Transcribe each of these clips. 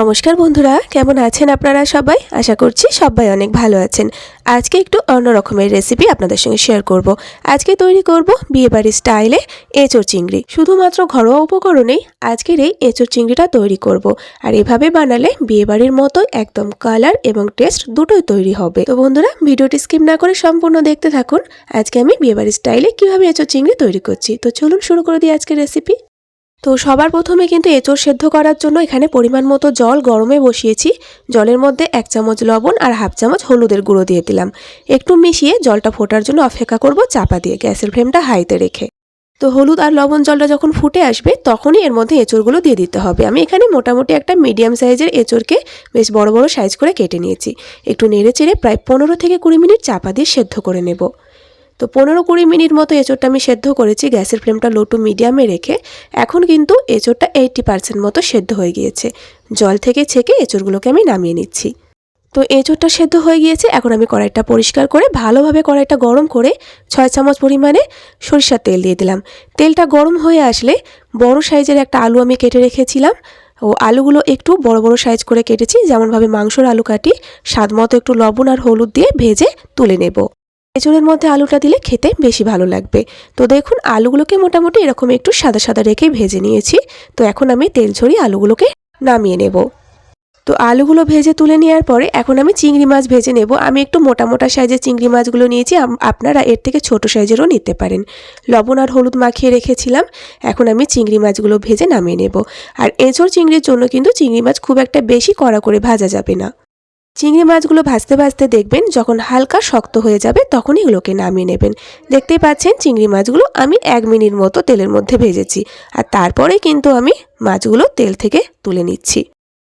নমস্কার বন্ধুরা, কেমন আছেন আপনারা সবাই? আশা করছি সবাই অনেক ভালো আছেন। আজকে একটু অন্য রকমের রেসিপি আপনাদের সঙ্গে শেয়ার করব। আজকে তৈরি করব বিয়েবাড়ির স্টাইলে এঁচোড় চিংড়ি। শুধুমাত্র ঘরোয়া উপকরণেই আজকের এই এঁচোড় চিংড়িটা তৈরি করব। আর এভাবে বানালে বিয়েবাড়ির মতো একদম কালার এবং টেস্ট দুটোই তৈরি হবে। তো বন্ধুরা, ভিডিওটি স্কিপ না করে সম্পূর্ণ দেখতে থাকুন। আজকে আমি বিয়েবাড়ির স্টাইলে কীভাবে এঁচোড় চিংড়ি তৈরি করছি। তো চলুন শুরু করে দিই আজকের রেসিপি তো সবার প্রথমে কিন্তু এঁচোড় সেদ্ধ করার জন্য এখানে পরিমাণ মতো জল গরমে বসিয়েছি। জলের মধ্যে এক চামচ লবণ আর হাফ চামচ হলুদের গুঁড়ো দিয়ে দিলাম। একটু মিশিয়ে জলটা ফোটার জন্য অপেক্ষা করব চাপা দিয়ে গ্যাসের ফ্লেমটা হাইতে রেখে। তো হলুদ আর লবণ জলটা যখন ফুটে আসবে, তখনই এর মধ্যে এঁচড়গুলো দিয়ে দিতে হবে। আমি এখানে মোটামুটি একটা মিডিয়াম সাইজের এঁচড়কে বেশ বড় বড় সাইজ করে কেটে নিয়েছি। একটু নেড়ে চেড়ে প্রায় পনেরো থেকে কুড়ি মিনিট চাপা দিয়ে সেদ্ধ করে নেব। তো পনেরো কুড়ি মিনিট মতো এঁচোড়টা আমি সেদ্ধ করেছি, গ্যাসের ফ্লেমটা লো টু মিডিয়ামে রেখে। এখন কিন্তু এঁচোড়টা এইটটি পার্সেন্ট মতো সেদ্ধ হয়ে গিয়েছে। জল থেকে ছেঁকে এঁচোড়গুলোকে আমি নামিয়ে নিচ্ছি। তো এঁচোড়টা সেদ্ধ হয়ে গিয়েছে, এখন আমি কড়াইটা পরিষ্কার করে ভালোভাবে কড়াইটা গরম করে ছয় চামচ পরিমাণে সরিষার তেল দিয়ে দিলাম। তেলটা গরম হয়ে আসলে বড় সাইজের একটা আলু আমি কেটে রেখেছিলাম। ও আলুগুলো একটু বড় বড় সাইজ করে কেটেছি, যেমনভাবে মাংসর আলু কাটি স্বাদ মতো একটু লবণ আর হলুদ দিয়ে ভেজে তুলে নেব। এঁচড়ের মধ্যে আলুটা দিলে খেতে বেশি ভালো লাগবে। তো দেখুন, আলুগুলোকে মোটামুটি এরকম একটু সাদা সাদা রেখে ভেজে নিয়েছি। তো এখন আমি তেল ছড়িয়ে আলুগুলোকে নামিয়ে নেব। তো আলুগুলো ভেজে তুলে নেওয়ার পরে এখন আমি চিংড়ি মাছ ভেজে নেব। আমি একটু মোটা মোটা সাইজের চিংড়ি মাছগুলো নিয়েছি। আপনারা এর থেকে ছোট সাইজেরও নিতে পারেন। লবণ আর হলুদ মাখিয়ে রেখেছিলাম। এখন আমি চিংড়ি মাছগুলো ভেজে নামিয়ে নেব। আর এঁচড় চিংড়ির জন্য কিন্তু চিংড়ি মাছ খুব একটা বেশি কড়া করে ভাজা যাবে না। চিংড়ি মাছগুলো ভাজতে ভাজতে দেখবেন যখন হালকা শক্ত হয়ে যাবে তখন এগুলোকে নামিয়ে নেবেন। দেখতেই পাচ্ছেন চিংড়ি মাছগুলো আমি এক মিনিট মতো তেলের মধ্যে ভেজেছি আর তারপরে কিন্তু আমি মাছগুলো তেল থেকে তুলে নিচ্ছি।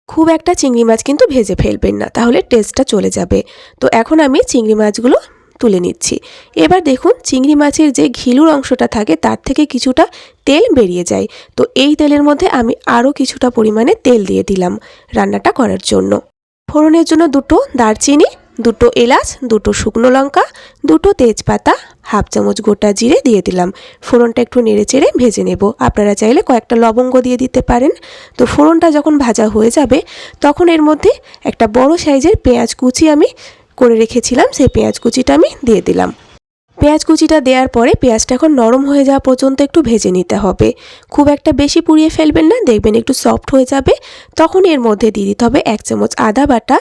খুব একটা চিংড়ি মাছ কিন্তু ভেজে ফেলবেন না, তাহলে টেস্টটা চলে যাবে। তো এখন আমি চিংড়ি মাছগুলো তুলে নিচ্ছি। এবার দেখুন চিংড়ি মাছের যে ঘিলুর অংশটা থাকে তার থেকে কিছুটা তেল বেরিয়ে যায়। তো এই তেলের মধ্যে আমি আরও কিছুটা পরিমাণে তেল দিয়ে দিলাম রান্নাটা করার জন্য। ফোড়নের জন্য দুটো দারচিনি, দুটো এলাচ, দুটো শুকনো লঙ্কা, দুটো তেজপাতা, হাফ চামচ গোটা জিরে দিয়ে দিলাম। ফোড়নটা একটু নেড়ে চেড়ে ভেজে নেব। আপনারা চাইলে কয়েকটা লবঙ্গ দিয়ে দিতে পারেন। তো ফোড়নটা যখন ভাজা হয়ে যাবে, তখন এর মধ্যে একটা বড় সাইজের পেঁয়াজ কুচি আমি করে রেখেছিলাম। সেই পেঁয়াজ কুচিটা আমি দিয়ে দিলাম। পেঁয়াজ কুচিটা দেওয়ার পরে পেঁয়াজটা এখন নরম হয়ে যাওয়া পর্যন্ত একটু ভেজে নিতে হবে। খুব একটা বেশি পুড়িয়ে ফেলবেন না, দেখবেন একটু সফট হয়ে যাবে। তখন এর মধ্যে দিয়ে দিতে হবে এক চামচ আদা বাটা,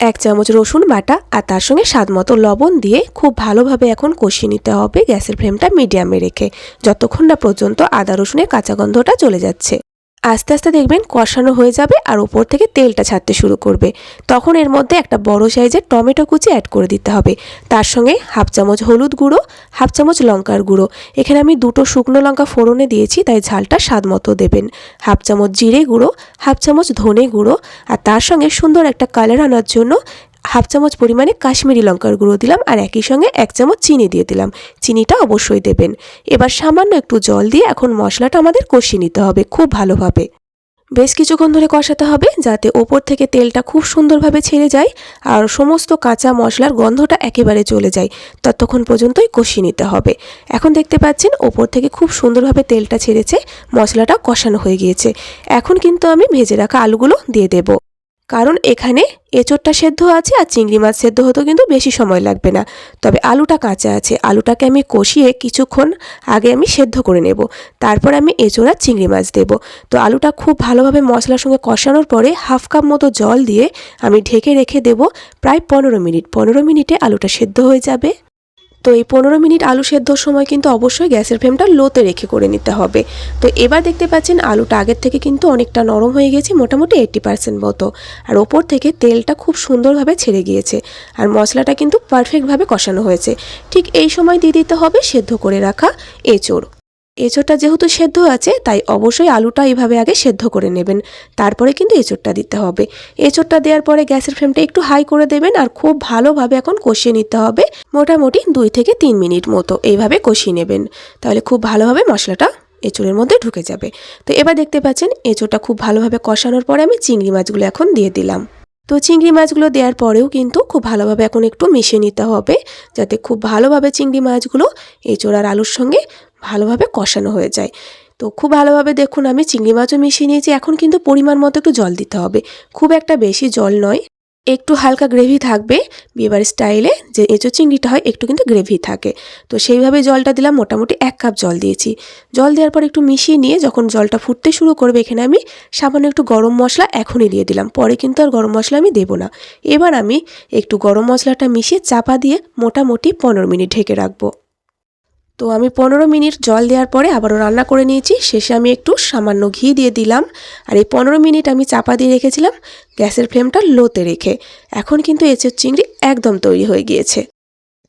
এক চামচ রসুন বাটা আর তার সঙ্গে স্বাদ মতো লবণ দিয়ে খুব ভালোভাবে এখন কষিয়ে নিতে হবে গ্যাসের ফ্লেমটা মিডিয়ামে রেখে। যতক্ষণ না পর্যন্ত আদা রসুনের কাঁচা গন্ধটা চলে যাচ্ছে। আস্তে আস্তে দেখবেন কষানো হয়ে যাবে আর উপর থেকে তেলটা ছাড়তে শুরু করবে। তখন এর মধ্যে একটা বড় সাইজের টমেটো কুচি অ্যাড করে দিতে হবে। তার সঙ্গে হাফ চামচ হলুদ গুঁড়ো, হাফ চামচ লঙ্কার গুঁড়ো। এখানে আমি দুটো শুকনো লঙ্কা ফোড়নে দিয়েছি, তাই ঝালটা স্বাদ মতো দেবেন। হাফ চামচ জিরে গুঁড়ো, হাফ চামচ ধনে গুঁড়ো। আর তার সঙ্গে সুন্দর একটা কালার আনার জন্য হাফ চামচ পরিমাণে কাশ্মীরি লঙ্কার গুঁড়ো দিলাম আর একই সঙ্গে এক চামচ চিনি দিয়ে দিলাম। চিনিটা অবশ্যই দেবেন। এবার সামান্য একটু জল দিয়ে এখন মশলাটা আমাদের কষিয়ে নিতে হবে খুব ভালোভাবে। বেশ কিছুক্ষণ ধরে কষাতে হবে যাতে ওপর থেকে তেলটা খুব সুন্দরভাবে ছেড়ে যায় আর সমস্ত কাঁচা মশলার গন্ধটা একেবারে চলে যায়। ততক্ষণ পর্যন্তই কষিয়ে নিতে হবে। এখন দেখতে পাচ্ছেন ওপর থেকে খুব সুন্দরভাবে তেলটা ছেড়েছে মশলাটা কষানো হয়ে গিয়েছে। এখন কিন্তু আমি ভেজে রাখা আলুগুলো দিয়ে দেব। কারণ এখানে এঁচোড়টা সেদ্ধ আছে আর চিংড়ি মাছ সেদ্ধ হতেও কিন্তু বেশি সময় লাগবে না। তবে আলুটা কাঁচা আছে। আলুটাকে আমি কষিয়ে কিছুক্ষণ আগে আমি সেদ্ধ করে নেব। তারপর আমি এঁচোড় আর চিংড়ি মাছ দেব। তো আলুটা খুব ভালোভাবে মশলার সঙ্গে কষানোর পরে হাফ কাপ মতো জল দিয়ে আমি ঢেকে রেখে দেব প্রায় পনেরো মিনিট। পনেরো মিনিটে আলুটা সেদ্ধ হয়ে যাবে। তো এই পনেরো মিনিট আলু সেদ্ধর সময় কিন্তু অবশ্যই গ্যাসের ফ্লেমটা লোতে রেখে করে নিতে হবে। তো এবার দেখতে পাচ্ছেন আলুটা আগের থেকে কিন্তু অনেকটা নরম হয়ে গেছে, মোটামুটি এইট্টি পার্সেন্ট মতো। আর ওপর থেকে তেলটা খুব সুন্দরভাবে ছেড়ে গিয়েছে আর মশলাটা কিন্তু পারফেক্টভাবে কষানো হয়েছে। ঠিক এই সময় দিয়ে দিতে হবে সেদ্ধ করে রাখা এঁচড়। এঁচড়টা যেহেতু সেদ্ধ আছে, তাই অবশ্যই আলুটা এইভাবে আগে সেদ্ধ করে নেবেন। তারপরে কিন্তু এঁচড়টা দিতে হবে। এঁচড়টা দেওয়ার পরে গ্যাসের ফ্লেমটা একটু হাই করে দেবেন আর খুব ভালোভাবে এখন কষিয়ে নিতে হবে, মোটামুটি দুই থেকে তিন মিনিট মতো এইভাবে কষিয়ে নেবেন। তাহলে খুব ভালোভাবে মশলাটা এঁচড়ের মধ্যে ঢুকে যাবে। তো এবার দেখতে পাচ্ছেন, এঁচড়টা খুব ভালোভাবে কষানোর পরে আমি চিংড়ি মাছগুলো এখন দিয়ে দিলাম। তো চিংড়ি মাছগুলো দেওয়ার পরেও কিন্তু খুব ভালোভাবে এখন একটু মিশিয়ে নিতে হবে, যাতে খুব ভালোভাবে চিংড়ি মাছগুলো এঁচড় আর আলুর সঙ্গে ভালোভাবে কষানো হয়ে যায়। তো খুব ভালোভাবে দেখুন আমি চিংড়ি মাছও মিশিয়ে নিয়েছি। এখন কিন্তু পরিমাণ মতো একটু জল দিতে হবে। খুব একটা বেশি জল নয়। একটু হালকা গ্রেভি থাকবে। বিয়েবাড়ির স্টাইলে যে এঁচো চিংড়িটা হয়, একটু কিন্তু গ্রেভি থাকে। তো সেইভাবে জলটা দিলাম, মোটামুটি এক কাপ জল দিয়েছি। জল দেওয়ার পর একটু মিশিয়ে নিয়ে যখন জলটা ফুটতে শুরু করবে এখানে আমি সামান্য একটু গরম মশলা এখনই দিয়ে দিলাম। পরে কিন্তু আর গরম মশলা আমি দেবো না। এবার আমি একটু গরম মশলাটা মিশিয়ে চাপা দিয়ে মোটামুটি পনেরো মিনিট ঢেকে রাখব। তো আমি পনেরো মিনিট জল দেওয়ার পরে আবারও রান্না করে নিয়েছি। শেষে আমি একটু সামান্য ঘি দিয়ে দিলাম। আর এই পনেরো মিনিট আমি চাপা দিয়ে রেখেছিলাম। গ্যাসের ফ্লেমটা লোতে রেখে। এখন কিন্তু এঁচের চিংড়ি একদম তৈরি হয়ে গিয়েছে।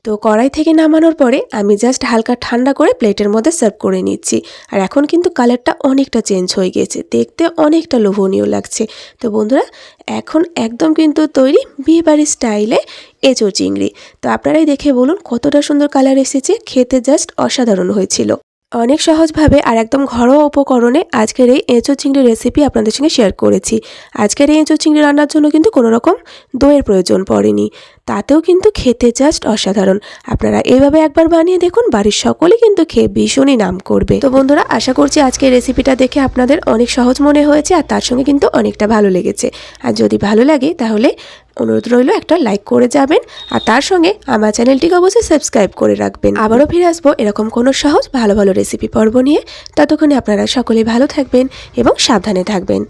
তো কড়াই থেকে নামানোর পরে আমি জাস্ট হালকা ঠান্ডা করে প্লেটের মধ্যে সার্ভ করে নিচ্ছি। আর এখন কিন্তু কালারটা অনেকটা চেঞ্জ হয়ে গিয়েছে দেখতে অনেকটা লোভনীয় লাগছে। তো বন্ধুরা, এখন একদম কিন্তু তৈরি বিয়েবাড়ির স্টাইলে এঁচো চিংড়ি। তো আপনারাই দেখে বলুন কতটা সুন্দর কালার এসেছে। খেতে জাস্ট অসাধারণ হয়েছিল। অনেক সহজভাবে আর একদম ঘরোয়া উপকরণে আজকের এই এঁচো চিংড়ি রেসিপি আপনাদের সঙ্গে শেয়ার করেছি। আজকের এই এঁচো চিংড়ি রান্নার জন্য কিন্তু কোনো রকম দইয়ের প্রয়োজন পড়েনি। তাতেও কিন্তু খেতে জাস্ট অসাধারণ। আপনারা এইভাবে একবার বানিয়ে দেখুন, বাড়ির সকলেই কিন্তু খেয়ে ভীষণই নাম করবে। তো বন্ধুরা, আশা করছি আজকের রেসিপিটা দেখে আপনাদের অনেক সহজ মনে হয়েছে আর তার সঙ্গে কিন্তু অনেকটা ভালো লেগেছে। আর যদি ভালো লাগে, তাহলে অনুরোধ রইল একটা লাইক করে যাবেন আর তার সঙ্গে আমার চ্যানেলটিকে অবশ্যই সাবস্ক্রাইব করে রাখবেন। আবারও ফিরে আসব এরকম কোনো সহজ, ভালো ভালো রেসিপি পর্ব নিয়ে। ততক্ষণে আপনারা সকলে ভালো থাকবেন এবং সাবধানে থাকবেন।